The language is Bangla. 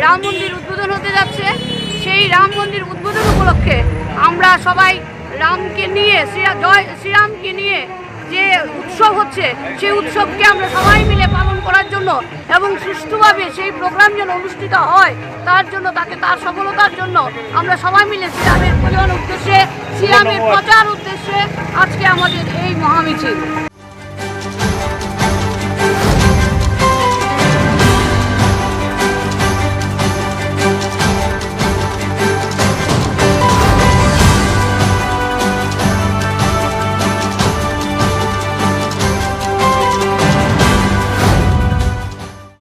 রাম মন্দির উদ্বোধন হতে যাচ্ছে। সেই রাম মন্দির উদ্বোধন উপলক্ষে আমরা সবাই রামকে নিয়ে শ্রী- জয় শ্রীরামকে নিয়ে যে উৎসব হচ্ছে সেই উৎসবকে আমরা সবাই মিলে পালন করার জন্য এবং সুষ্ঠুভাবে সেই প্রোগ্রাম যেন অনুষ্ঠিত হয় তার জন্য তাকে তার সফলতার জন্য আমরা সবাই মিলে শ্রীরামের পূজন উদ্দেশ্যে শ্রীরামের প্রচার উদ্দেশ্যে আজকে আমাদের এই মহামিছিল।